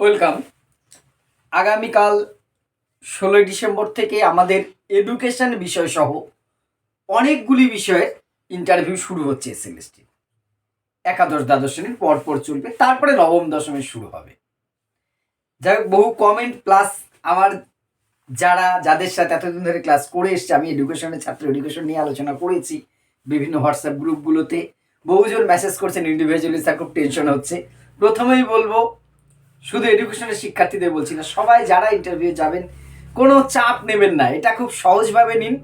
Welcome. আগামীকাল ষোলোই December থেকে আমাদের এডুকেশন বিষয় সহ অনেকগুলি বিষয়ের ইন্টারভিউ শুরু হচ্ছে এস এসএলএসটি একাদশ দ্বাদশ শ্রেণির পর পর চলবে, তারপরে নবম দশমের শুরু হবে। যাই বহু কমেন্ট প্লাস আমার যারা, যাদের সাথে এতদিন ধরে ক্লাস করে এসছে, আমি এডুকেশনের ছাত্র এডুকেশন নিয়ে আলোচনা করেছি, বিভিন্ন হোয়াটসঅ্যাপ গ্রুপগুলোতে বহুজন মেসেজ করছেন ইন্ডিভিজুয়ালি স্যার খুব টেনশন হচ্ছে। প্রথমেই বলব শুধু এডুকেশনের শিক্ষার্থীদের বলছি না, সবাই যারা ইন্টারভিউ যাবেন, কোনো চাপ নেবেন না। এটা খুব সহজভাবে নিন।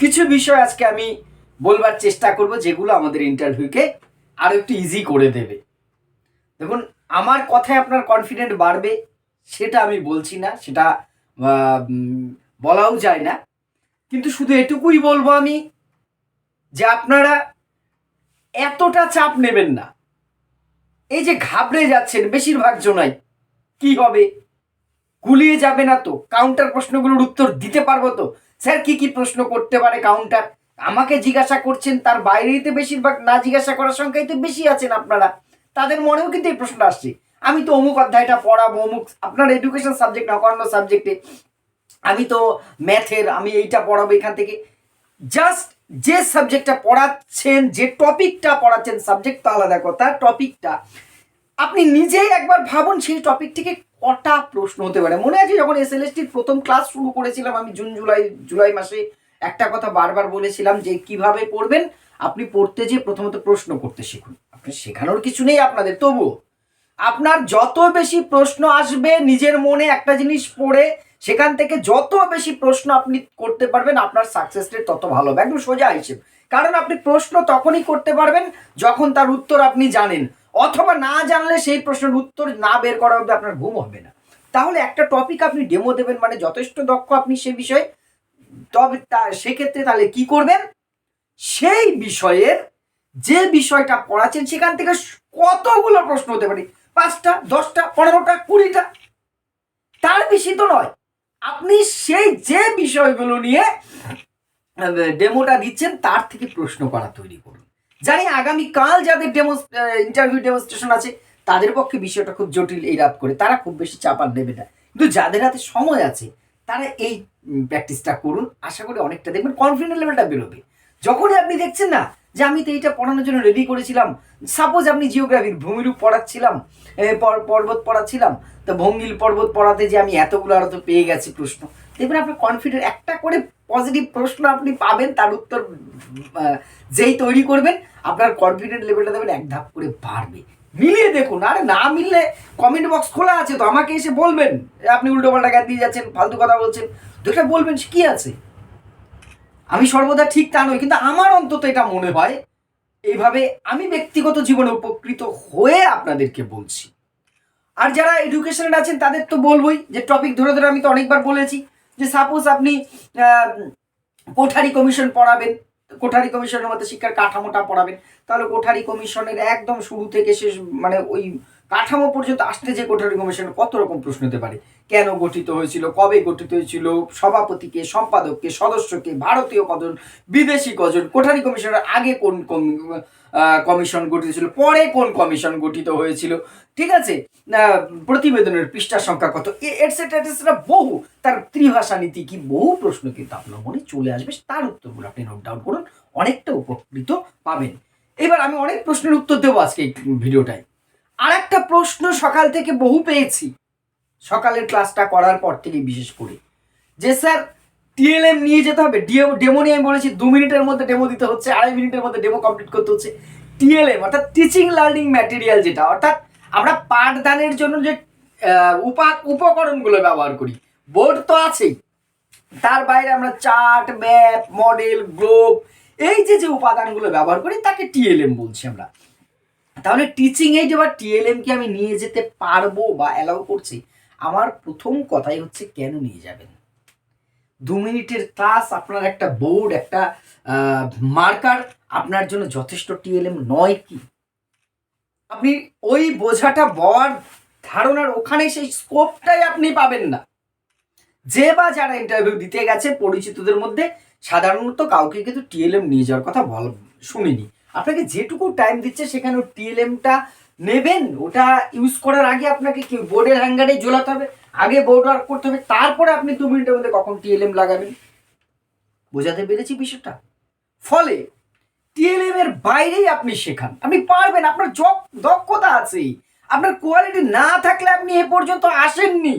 কিছু বিষয় আজকে আমি বলবার চেষ্টা করব, যেগুলো আমাদের ইন্টারভিউকে আরও একটু ইজি করে দেবে। দেখুন, আমার কথায় আপনার কনফিডেন্ট বাড়বে, সেটা আমি বলছি না, সেটা বলাও যায় না। কিন্তু শুধু এটুকুই বলব আমি, যে আপনারা এতটা চাপ নেবেন না। এই যে ঘাবড়ে যাচ্ছেন, বেশিরভাগ জনাই কি হবে? গুলিয়ে যাবে না তো? কাউন্টার প্রশ্নগুলোর উত্তর দিতে পারব তো? স্যার, কি কি প্রশ্ন করতে পারে কাউন্টার আমাকে জিজ্ঞাসা করছেন, তার বাইরেই তো বেশিরভাগ না জিজ্ঞাসা করার সংখ্যাই তো বেশি আছেন আপনারা। তাদের মনেও কিন্তু এই প্রশ্ন আসছে। আমি তো অমুক অধ্যায়টা পড়াবো, অমুক আপনার এডুকেশন সাবজেক্ট না অন্য সাবজেক্টে আমি তো ম্যাথের আমি এইটা পড়াবো এখান থেকে। জাস্ট যে সাবজেক্টটা পড়াচ্ছেন, যে টপিকটা পড়াচ্ছেন সাবজেক্ট তো আলাদা কথা টপিকটা আপনি নিজেই একবার ভাবুন সেই টপিক থেকে কটা প্রশ্ন হতে পারে। মনে আছে যখন এস প্রথম ক্লাস শুরু করেছিলাম আমি জুন, জুলাই জুলাই মাসে একটা কথা বারবার বলেছিলাম যে কীভাবে পড়বেন? আপনি পড়তে যে প্রথমত প্রশ্ন করতে শিখুন। আপনি শেখানোর কিছু নেই আপনাদের, তবুও। আপনার যত বেশি প্রশ্ন আসবে, নিজের মনে একটা জিনিস পড়ে, সেখান থেকে যত বেশি প্রশ্ন আপনি করতে পারবেন, আপনার সাকসেস রেট তত ভালো হবে। একদম সোজা হিসেব। কারণ আপনি প্রশ্ন তখনই করতে পারবেন যখন তার উত্তর আপনি জানেন। অথবা না জানলে সেই প্রশ্নের উত্তর না বের করা অবধি আপনার ঘুম হবে না। তাহলে একটা টপিক আপনি ডেমো দেবেন মানে যথেষ্ট দক্ষ আপনি সে বিষয়ে। তবে তা সেক্ষেত্রে তাহলে কি করবেন? সেই বিষয়ের যে বিষয়টা পড়াচ্ছেন সেখান থেকে কতগুলো প্রশ্ন হতে পারে? পাঁচটা, দশটা, পনেরোটা, কুড়িটা। তার বেশি তো নয়। আপনি সেই যে বিষয়গুলো নিয়ে ডেমোটা দিচ্ছেন, তার থেকে প্রশ্ন করা তৈরি করুন। জানি আগামীকাল যাদের ইন্টারভিউ ডেমোস্ট্রেশন আছে, তাদের পক্ষে বিষয়টা খুব জটিল এই রাত করে। তারা খুব বেশি চাপার নেবে না। কিন্তু যাদের হাতে সময় আছে, তারা এই প্র্যাকটিসটা করুন। আশা করি অনেকটা দেখবেন কনফিডেন্ট লেভেলটা বেরোবে। যখনই আপনি দেখছেন না যে আমি তো এইটা পড়ানোর জন্য রেডি করেছিলাম সাপোজ আপনি জিওগ্রাফির ভূমিরূপ পড়াচ্ছিলাম পর্বত পড়াচ্ছিলাম, তো ভঙ্গিল পর্বত পড়াতে যে আমি এতগুলো আরও তো পেয়ে গেছি প্রশ্ন, দেখবেন আপনার কনফিডেন্ট একটা করে পজিটিভ প্রশ্ন আপনি পাবেন, তার উত্তর যেই তৈরি করবেন, আপনার কনফিডেন্ট লেভেলটা দেবেন এক ধাপ করে বাড়বে। মিলিয়ে দেখুন, আরে না মিললে কমেন্ট বক্স খোলা আছে তো, আমাকে এসে বলবেন, আপনি উল্টো পাল্টা জ্ঞান দিয়ে যাচ্ছেন, ফালতু কথা বলছেন দুটা বলবেন কি আছে? আমি সর্বদা ঠিক তা নয় কিন্তু আমার অন্তত এটা মনে হয়, এইভাবে আমি ব্যক্তিগত জীবনে উপকৃত হয়ে আপনাদেরকে বলছি। আর যারা এডুকেশনে আছেন, তাদের তো বলবোই, যে টপিক ধরে ধরে আমি তো অনেকবার বলেছি যে সাপোজ আপনি কোঠারি কমিশন পড়াবেন, কোঠারি কমিশনের মধ্যে শিক্ষার কাঠামোটা পড়াবেন, তাহলে কোঠারি কমিশনের একদম শুরু থেকে শেষ মানে ওই কাঠামো পর্যন্ত আসতে যে কোঠারি কমিশন কত রকম প্রশ্ন হতে পারে? কেন গঠিত হয়েছিল? কবে গঠিত হয়েছিল? সভাপতিকে, সম্পাদককে, সদস্যকে, ভারতীয় কজন, বিদেশি কজন, কোঠারি কমিশনের আগে কোন কমিশন গঠিত ছিল পরে কোন কমিশন গঠিত হয়েছিল? ঠিক আছে? প্রতিবেদনের পৃষ্ঠা সংখ্যা কত? এটসেট্রা এটসেট্রা বহু। তার ত্রিভাষা নীতি কি? বহু প্রশ্ন কিন্তু আপনার মনে চলে আসবে। তার উত্তরগুলো আপনি নোট ডাউন করুন। অনেকটা উপকৃত পাবেন। এবার আমি অনেক প্রশ্নের উত্তর দেবো আজকে এই ভিডিওটায়। আর একটা প্রশ্ন সকাল থেকে বহু পেয়েছি। সকালের ক্লাসটা করার পর থেকে বিশেষ করে। যে স্যার টিএলএম নিয়ে যেতে হবে। ডেমো ডেমো নিয়ে আমি বলেছি, দু মিনিটের মধ্যে ডেমো দিতে হচ্ছে, আড়াই মিনিটের মধ্যে ডেমো কমপ্লিট করতে হচ্ছে। টিএলএম অর্থাৎ টিচিং লার্নিং ম্যাটেরিয়াল যেটা, অর্থাৎ আমরা পাঠদানের জন্য যে উপা, উপকরণগুলো ব্যবহার করি, বোর্ড তো আছেই। তার বাইরে আমরা চার্ট ম্যাপ মডেল, গ্লোব, এই যে যে উপাদানগুলো ব্যবহার করি, তাকে টিএলএম বলছি আমরা। তাহলে টিচিং এইড বা টিএলএম কি আমি নিয়ে যেতে পারব বা অ্যালাউ করছি, আমার প্রথম কথাই হচ্ছে কেন নিয়ে যাবেন? দু মিনিটের ক্লাস আপনার একটা বোর্ড একটা মার্কার আপনার জন্য যথেষ্ট টিএলএম নয় কি? আপনি ওই বোঝাটা বর ধারণার ওখানে সেই স্কোপটাই আপনি পাবেন না। যে বা যারা ইন্টারভিউ দিতে গেছে পরিচিতদের মধ্যে, সাধারণত কাউকে কিন্তু টিএলএম নিয়ে যাওয়ার কথা বল, শুনিনি। আপনাকে যেটুকু টাইম দিচ্ছে সেখানে টিএলএমটা নেবেন, ওটা ইউজ করার আগে আপনাকে কি বোর্ডের হ্যাঙ্গারে ঝোলাতে হবে, আগে বোর্ড ওয়ার্ক করতে হবে, তারপরে আপনি দু মিনিটের মধ্যে কখন টিএলএম লাগাবেন। বোঝাতে পেরেছি বিষয়টা? ফলে টিএলএম এর বাইরেই আপনি শেখান। আপনি পারবেন, আপনার দক্ষতা আছে আপনার কোয়ালিটি না থাকলে আপনি এ পর্যন্ত আসেননি।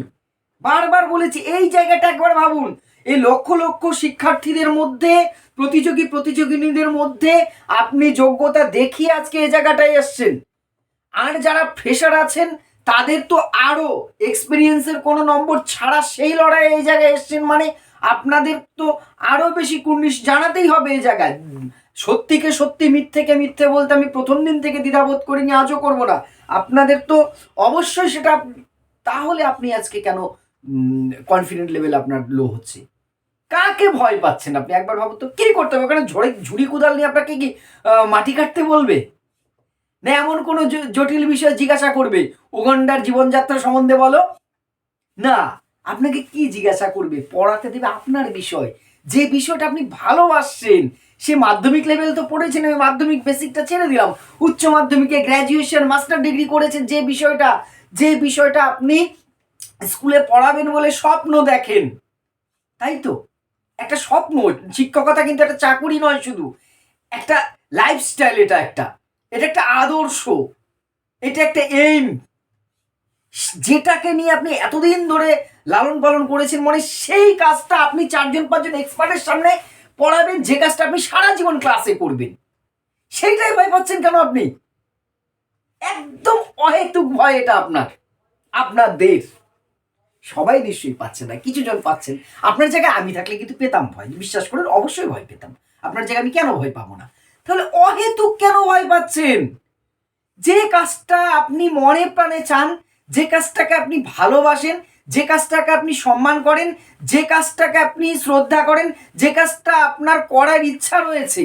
বারবার বলেছি, এই জায়গাটা একবার ভাবুন। এই লক্ষ লক্ষ শিক্ষার্থীদের মধ্যে, প্রতিযোগী প্রতিযোগিনীদের মধ্যে আপনি যোগ্যতা দেখিয়ে আজকে এই জায়গাটায় এসছেন। আর যারা ফ্রেশার আছেন, তাদের তো আরও এক্সপিরিয়েন্সের কোনো নম্বর ছাড়া সেই লড়াইয়ে এই জায়গায় এসছেন মানে আপনাদের তো আরও বেশি কুর্নিশ জানাতেই হবে এই জায়গায়। সত্যিকে সত্যি, মিথ্যেকে মিথ্যে বলতে আমি প্রথম দিন থেকে দ্বিধাবোধ করিনি, আজও করব না। আপনাদের তো অবশ্যই সেটা, তাহলে আপনি আজকে কেন কনফিডেন্ট লেভেল আপনার লো হচ্ছে? কাকে ভয় পাচ্ছেন আপনি? একবার ভাবুন তো, কি করতে হবে? ওখানে ঝড়ে, ঝুড়ি কোদাল নিয়ে আপনাকে কি মাটি কাটতে বলবে? না, এমন কোনো জটিল বিষয় জিজ্ঞাসা করবে? উগান্ডার জীবনযাত্রা সম্বন্ধে বলো। না, আপনাকে কি জিজ্ঞাসা করবে? পড়াতে দেবে আপনার বিষয়। যে বিষয়টা আপনি ভালোবাসছেন, সে মাধ্যমিক লেভেল তো পড়েছেন, আমি মাধ্যমিক বেসিকটা ছেড়ে দিলাম। উচ্চ মাধ্যমিকে গ্র্যাজুয়েশন মাস্টার ডিগ্রি করেছেন, যে বিষয়টা যে বিষয়টা আপনি স্কুলে পড়াবেন বলে স্বপ্ন দেখেন। তাই তো? একটা স্বপ্ন, শিক্ষকতা কিন্তু একটা চাকুরি নয় শুধু, একটা লাইফস্টাইল এটা একটা। এটা একটা আদর্শ, এটা একটা এইম যেটাকে নিয়ে আপনি এতদিন ধরে লালন পালন করেছেন মানে সেই কাজটা আপনি চারজন, পাঁচজন এক্সপার্টের সামনে পড়াবেন, যে কাজটা আপনি সারা জীবন ক্লাসে করবেন। সেইটাই ভয় পাচ্ছেন কেন আপনি? একদম অহেতুক ভয় এটা আপনার, আপনাদের। সবাই নিশ্চয়ই পাচ্ছে না, কিছু জন পাচ্ছেন। আপনার জায়গায় আমি থাকলে কিন্তু পেতাম ভয়, বিশ্বাস করুন, অবশ্যই ভয় পেতাম। আপনার জায়গায় আমি কেন ভয় পাবো না? তাহলে অহেতুক কেন ভয় পাচ্ছেন? যে কাজটা আপনি মনে প্রাণে চান, যে কাজটাকে আপনি ভালোবাসেন, যে কাজটাকে আপনি সম্মান করেন, যে কাজটাকে আপনি শ্রদ্ধা করেন, যে কাজটা আপনার করার ইচ্ছা রয়েছে,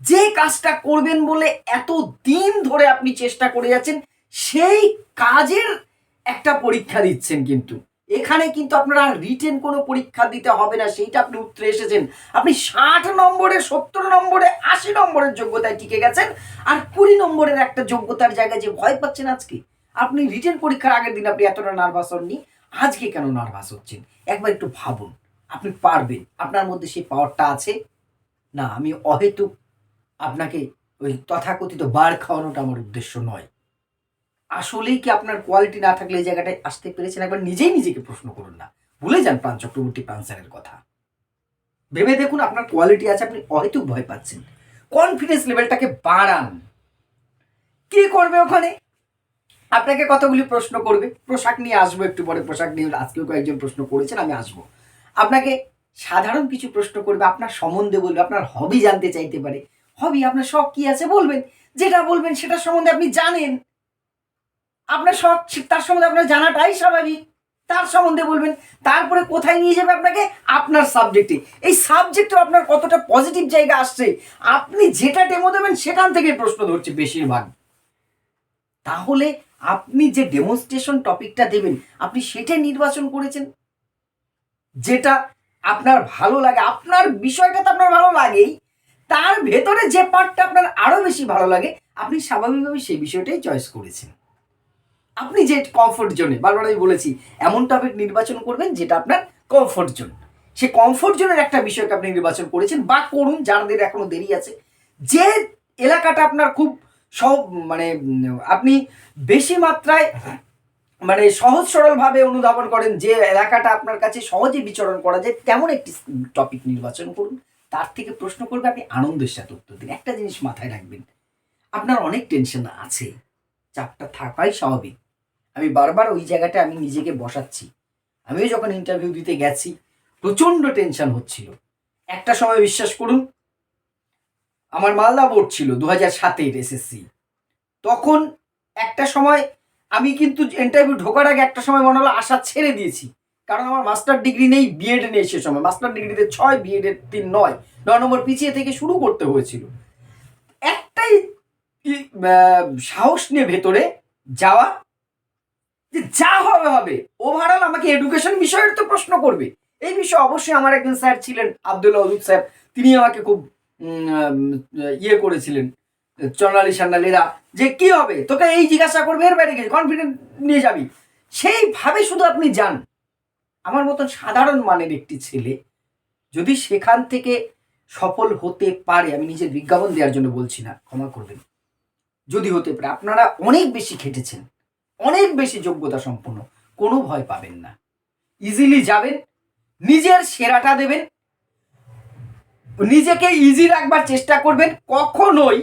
যে কাজটা করবেন বলে এত দিন ধরে আপনি চেষ্টা করে যাচ্ছেন, সেই কাজের একটা পরীক্ষা দিচ্ছেন কিন্তু। এখানে কিন্তু আপনার রিটেন কোনো পরীক্ষা দিতে হবে না, সেইটা আপনি উত্তরে এসেছেন। আপনি ষাট নম্বরে, সত্তর নম্বরে, আশি নম্বরের যোগ্যতায় টিকে গেছেন, আর কুড়ি নম্বরের একটা যোগ্যতার জায়গায় যে ভয় পাচ্ছেন আজকে, আপনি রিটেন পরীক্ষার আগের দিন আপনি এতটা নার্ভাস হননি, আজকে কেন নার্ভাস হচ্ছেন? একবার একটু ভাবুন, আপনি পারবেন, আপনার মধ্যে সেই পাওয়ারটা আছে? না, আমি অহেতুক, আপনাকে ওই তথাকথিত বার খাওয়ানোটা আমার উদ্দেশ্য নয়। আসলেই কি আপনার কোয়ালিটি না থাকলে এই জায়গাটায় আসতে পেরেছেন? একবার নিজেই নিজেকে প্রশ্ন করুন না। ভুলে যান প্রাণ চক্রবর্তী প্রাণ স্যারের কথা। ভেবে দেখুন আপনার কোয়ালিটি আছে, আপনি অহেতুক ভয় পাচ্ছেন। কনফিডেন্স লেভেলটাকে বাড়ান। কি করবে ওখানে? আপনাকে কতগুলি প্রশ্ন করবে? পোশাক নিয়ে আসব একটু পরে, পোশাক নিয়ে আজকেও কয়েকজন প্রশ্ন করেছেন, আমি আসব। আপনাকে সাধারণ কিছু প্রশ্ন করবে, আপনার সম্বন্ধে বলবে, আপনার হবি জানতে চাইতে পারে। হবি আপনার শখ কি আছে বলবেন? যেটা বলবেন সেটা সম্বন্ধে আপনি জানেন। আপনার শখ তার সম্বন্ধে আপনার জানাটাই স্বাভাবিক। তার সম্বন্ধে বলবেন। তারপরে কোথায় নিয়ে যাবে আপনাকে? আপনার সাবজেক্টে এই সাবজেক্টে আপনার কতটা পজিটিভ জায়গা আসছে, আপনি যেটা ডেমো দেবেন, সেখান থেকে প্রশ্ন ধরছে বেশিরভাগ। তাহলে আপনি যে ডেমনস্ট্রেশন টপিকটা দেবেন, আপনি সেটাই নির্বাচন করেছেন। যেটা আপনার ভালো লাগে, আপনার বিষয়টা তো আপনার ভালো লাগেই। তার ভেতরে যে পার্টটা আপনার আরও বেশি ভালো লাগে, আপনি স্বাভাবিকভাবে সেই বিষয়টাই চয়েস করেছেন। আপনি যে কমফোর্ট জোনে বারবার আমি বলেছি, এমন টপিক নির্বাচন করবেন যেটা আপনার কমফোর্ট জোন সে কমফোর্ট জোনের একটা বিষয়কে আপনি নির্বাচন করেছেন বা করুন, যাদের এখনও দেরি আছে। যে এলাকাটা আপনার খুব সব মানে আপনি বেশি মাত্রায় মানে সহজ সরলভাবে অনুধাবন করেন যে এলাকাটা আপনার কাছে সহজে বিচরণ করা যায়, তেমন একটি টপিক নির্বাচন করুন। তার থেকে প্রশ্ন করবে আপনি আনন্দের সাথে উত্তর দিন। একটা জিনিস মাথায় রাখবেন, আপনার অনেক টেনশন আছে। চাপটা থাকাই স্বাভাবিক। আমি বারবার ওই জায়গাটা আমি নিজেকে বসাচ্ছি। আমিও যখন ইন্টারভিউ দিতে গেছি, প্রচণ্ড টেনশন হচ্ছিল। একটা সময় বিশ্বাস করুন, আমার মালদা বোর্ড ছিল দু হাজার সাতের এসএসসি তখন একটা সময় আমি কিন্তু ইন্টারভিউ ঢোকার আগে একটা সময় মনে হলো আশা ছেড়ে দিয়েছি। কারণ আমার মাস্টার ডিগ্রি নেই বিএড নেই সে সময়। মাস্টার ডিগ্রিতে ছয় বিএডের তিন, নয় নয় নম্বর পিছিয়ে থেকে শুরু করতে হয়েছিল। একটাই সাহস নিয়ে ভেতরে যাওয়া? যে যা হবে হবে। ওভারঅল আমাকে এডুকেশন বিষয়ের তো প্রশ্ন করবে। এই বিষয়ে অবশ্যই আমার একজন স্যার ছিলেন, আব্দুল্লাহ অদুদ স্যার। তিনি আমাকে খুব ইয়ে করেছিলেন চন্ডালি সান্ডালিরা যে কি হবে? তোকে এই জিজ্ঞাসা করবে, এর বাইরে গেছে কনফিডেন্ট নিয়ে যাবি। সেইভাবে শুধু আপনি যান। আমার মতন সাধারণ মানের একটি ছেলে যদি সেখান থেকে সফল হতে পারে, আমি নিজের বিজ্ঞাপন দেওয়ার জন্য বলছি না, ক্ষমা করবেন। যদি হতে পারে, আপনারা অনেক বেশি খেটেছেন, অনেক বেশি যোগ্যতা সম্পন্ন, কোনো ভয় পাবেন না। ইজিলি যাবেন, নিজের সেরাটা দেবেন, নিজেকে ইজি রাখবার চেষ্টা করবেন, কখনোই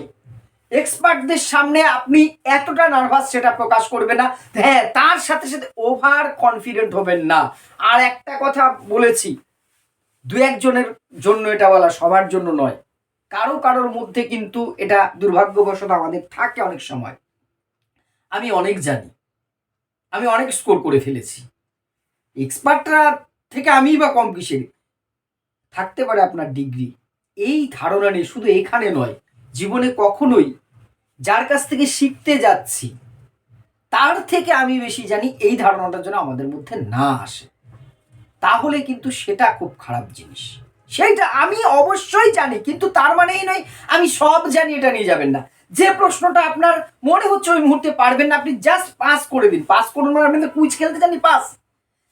এক্সপার্টদের সামনে আপনি এতটা নার্ভাস সেটা প্রকাশ করবে না। হ্যাঁ তার সাথে সাথে ওভার কনফিডেন্ট হবেন না। আর একটা কথা বলেছি দু একজনের জন্য এটা বলা সবার জন্য নয় কারও কারোর মধ্যে কিন্তু এটা দুর্ভাগ্যবশত আমাদের থাকে অনেক সময়। আমি অনেক জানি, আমি অনেক স্কোর করে ফেলেছি। এক্সপার্টরা থেকে আমি বা কম কিসের থাকতে পারে আপনার ডিগ্রি এই ধারণা নেই শুধু এখানে নয়, জীবনে কখনোই যার কাছ থেকে শিখতে যাচ্ছি, তার থেকে আমি বেশি জানি এই ধারণাটার জন্য আমাদের মধ্যে না আসে। তাহলে কিন্তু সেটা খুব খারাপ জিনিস। সেইটা আমি অবশ্যই জানি, কিন্তু তার মানে এই নয় আমি সব জানি, এটা নিয়ে যাবেন না। যে প্রশ্নটা আপনার মনে হচ্ছে ওই মুহূর্তে পারবেন না, আপনি জাস্ট পাস করে দিন। পাস করুন মানে আপনি কুইজ খেলতে জানি পাস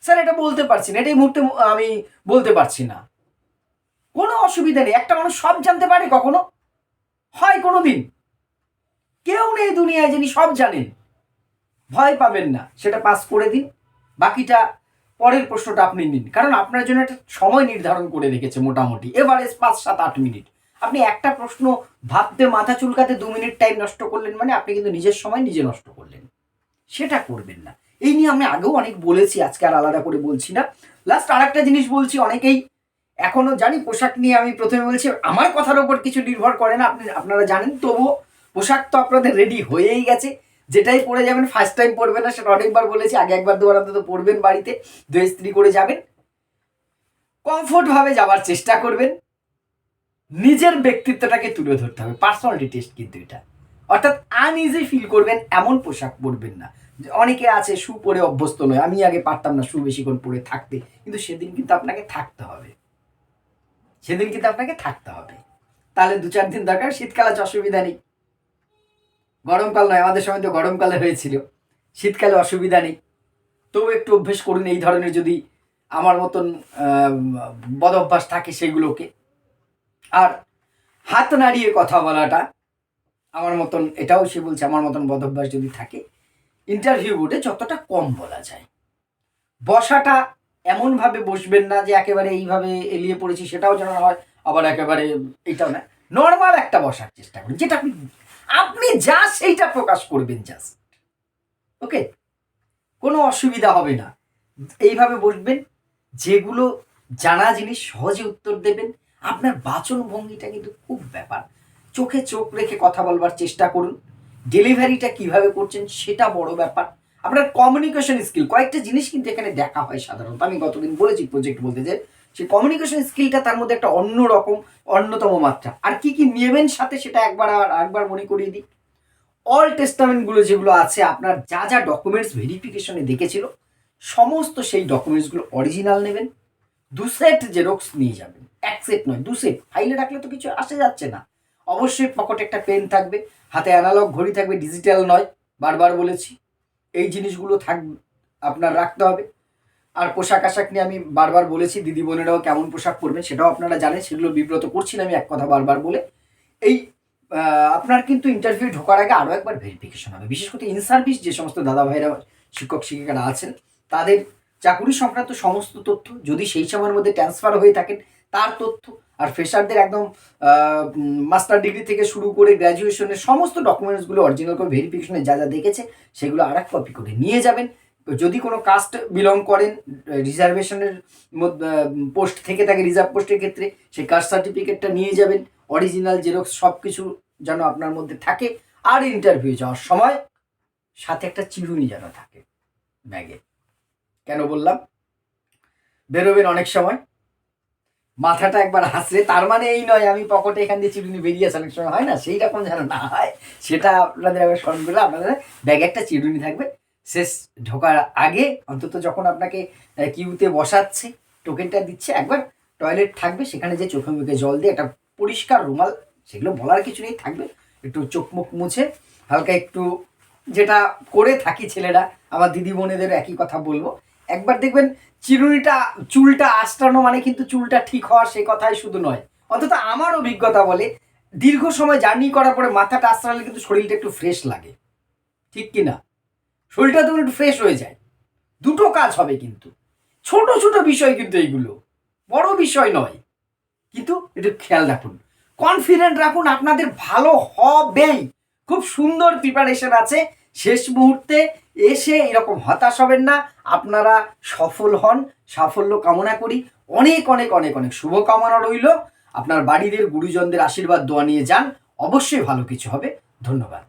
স্যার এটা বলতে পারছি না, এটা এই মুহূর্তে আমি বলতে পারছি না। কোনো অসুবিধা নেই, একটা মানুষ সব জানতে পারে কখনো? হয় কোনো দিন কেউ নেই দুনিয়ায় যিনি সব জানেন। ভয় পাবেন না, সেটা পাস করে দিন। বাকিটা পরের প্রশ্নটা আপনি নিন। কারণ আপনার জন্য একটা সময় নির্ধারণ করে রেখেছে মোটামুটি। এভারেজ পাঁচ, সাত, আট মিনিট। আপনি একটা প্রশ্ন ভাবতে মাথা চুলকাতে দু মিনিট টাইম নষ্ট করলেন মানে আপনি কিন্তু নিজের সময় নিজে নষ্ট করলেন। সেটা করবেন না। এই নিয়ে আমি আগেও অনেক বলেছি, আজকে আর আলাদা করে বলছি না। লাস্ট আর একটা জিনিস বলছি, অনেকেই এখনও জানি, পোশাক নিয়ে আমি প্রথমে বলছি, আমার কথার ওপর কিছু নির্ভর করে না। আপনি, আপনারা জানেন, তবুও পোশাক তো আপনাদের রেডি হয়েই গেছে। যেটাই পড়ে যাবেন ফার্স্ট টাইম পরবেন না, সেটা অনেকবার বলেছি, আগে একবার দুবার অন্তত পরবেন বাড়িতে দু স্ত্রী করে যাবেন। কমফোর্ট ভাবে যাওয়ার চেষ্টা করবেন। নিজের ব্যক্তিত্বটাকে তুলে ধরতে হবে পার্সোনালিটি টেস্ট কিন্তু এটা। অর্থাৎ আনইজি ফিল করবেন, এমন পোশাক পরবেন না। অনেকে আছে শু পরে অভ্যস্ত নয়, আমি আগে পারতাম না শু বেশিক্ষণ পরে থাকতে, কিন্তু সেদিন কিন্তু আপনাকে থাকতে হবে। সেদিন কিন্তু আপনাকে থাকতে হবে। তাহলে দু চার দিন দরকার, শীতকাল আছে অসুবিধা নেই। গরমকাল নয়, আমাদের সময় তো গরমকালে হয়েছিল। শীতকালে অসুবিধা নেই। তবু একটু অভ্যেস করুন এই ধরনের যদি আমার মতন বদ অভ্যাস থাকে সেগুলোকে। আর হাত নাড়িয়ে কথা বলাটা আমার মতন, এটাও সে বলছে, আমার মতন বদ অভ্যাস যদি থাকে ইন্টারভিউ বোর্ডে যতটা কম বলা যায়। বসাটা এমনভাবে বসবেন না যে একেবারে এইভাবে এলিয়ে পড়েছি, সেটাও যেন হয়, আবার একেবারে এইটাও না। নর্মাল একটা বসার চেষ্টা করুন, যেটা আপনি আপনি যা সেইটা প্রকাশ করবেন জাস্ট ওকে কোনো অসুবিধা হবে না। এইভাবে বসবেন, যেগুলো জানা জিনিস সহজে উত্তর দেবেন। আপনার বাচন ভঙ্গিটা কিন্তু খুব ব্যাপার। চোখে চোখ রেখে কথা বলবার চেষ্টা করুন। ডেলিভারিটা কীভাবে করছেন সেটা বড় ব্যাপার। আপনার কমিউনিকেশন স্কিল কয়েকটা জিনিস কিন্তু এখানে দেখা হয় সাধারণত। আমি গতদিন বলেছি প্রজেক্ট বলতে যে সেই কমিউনিকেশন স্কিলটা তার মধ্যে একটা অন্য রকম, অন্যতম মাত্রা। আর কি কি নেবেন সাথে সেটা একবার আর একবার মনে করিয়ে দিই। অল টেস্টামেন্টগুলো যেগুলো আছে, আপনার যা যা ডকুমেন্টস ভেরিফিকেশনে দেখেছিল, সমস্ত সেই ডকুমেন্টসগুলো অরিজিনাল নেবেন। দু সেট জেরক্স নিয়ে যাবেন। এক সেট নয়, দু সেট ফাইলে রাখলে তো কিছু আসে যাচ্ছে না। অবশ্যই পকেটে একটা পেন থাকবে, হাতে অ্যানালগ ঘড়ি থাকবে ডিজিটাল নয়, বারবার বলেছি। এই জিনিসগুলো থাক, আপনার রাখতে হবে। আর পোশাক আশাক নিয়ে আমি বারবার বলেছি, দিদি বোনেরাও কেমন পোশাক পরবেন সেটাও আপনারা জানেন, সেগুলো বিব্রত করছি আমি এক কথা বারবার বলে। এই আপনার কিন্তু ইন্টারভিউ ঢোকার আগে আরও একবার ভেরিফিকেশন হবে। বিশেষ করে ইন সার্ভিস যে সমস্ত দাদা ভাইরা শিক্ষক, শিক্ষিকারা আছেন, তাদের চাকুরি সংক্রান্ত সমস্ত তথ্য, যদি সেই সময়ের মধ্যে ট্রান্সফার হয়ে থাকেন, তার তথ্য আর ফ্রেশারদের একদম মাস্টার ডিগ্রি থেকে শুরু করে গ্র্যাজুয়েশনের সমস্ত ডকুমেন্টসগুলো অরিজিনাল করে ভেরিফিকেশনে যা যা দেখেছে, সেগুলো আর এক কপি করে নিয়ে যাবেন। যদি কোনো কাস্ট বিলং করেন রিজার্ভেশনের পোস্ট থেকে থাকে রিজার্ভ পোস্টের ক্ষেত্রে, সেই কাস্ট সার্টিফিকেটটা নিয়ে যাবেন। অরিজিনাল জেরক্স সব কিছু যেন আপনার মধ্যে থাকে। আর ইন্টারভিউ যাওয়ার সময় সাথে একটা চিরুনি যেন থাকে ব্যাগে। কেন বললাম? বেরোবেন অনেক সময়। মাথাটা একবার হাসলে, তার মানে এই নয়, আমি পকেটে এখান দিয়ে চিরুনি বেরিয়ে আসে। অনেক সময় হয় না সেই রকম যেন না হয়, সেটা আপনাদের একবার স্মরণ করলে আপনাদের ব্যাগে একটা চিরুনি থাকবে। শেষ ঢোকার আগে অন্তত যখন আপনাকে কিউতে বসাচ্ছে, টোকেনটা দিচ্ছে, একবার টয়লেট থাকবে, সেখানে যে চোখে মুখে জল দিয়ে একটা পরিষ্কার রুমাল, সেগুলো বলার কিছু নেই, থাকবে। একটু চোখ মুখ মুছে, হালকা একটু যেটা করে থাকি ছেলেরা, আমার দিদি বোনেদের একই কথা বলব। একবার দেখবেন চিরুনিটা, চুলটা আঁচড়ানো মানে কিন্তু চুলটা ঠিক হওয়ার সে কথাই শুধু নয়। অন্তত আমার অভিজ্ঞতা বলে, দীর্ঘ সময় জার্নি করার পরে মাথাটা আঁচড়ালে কিন্তু শরীরটা একটু ফ্রেশ লাগে। ঠিক কি না শরীরটা তখন একটু ফ্রেশ হয়ে যায়। দুটো কাজ হবে কিন্তু। ছোট ছোট বিষয় কিন্তু এইগুলো। বড় বিষয় নয়। কিন্তু একটু খেয়াল রাখুন। কনফিডেন্ট রাখুন, আপনাদের ভালো হবেই। খুব সুন্দর প্রিপারেশন আছে। শেষ মুহূর্তে এসে এরকম হতাশ হবেন না। আপনারা সফল হন, সাফল্য কামনা করি। অনেক অনেক অনেক অনেক শুভকামনা রইল। আপনার বাড়িদের গুরুজনদের আশীর্বাদ দোয়া নিয়ে যান। অবশ্যই ভালো কিছু হবে। ধন্যবাদ।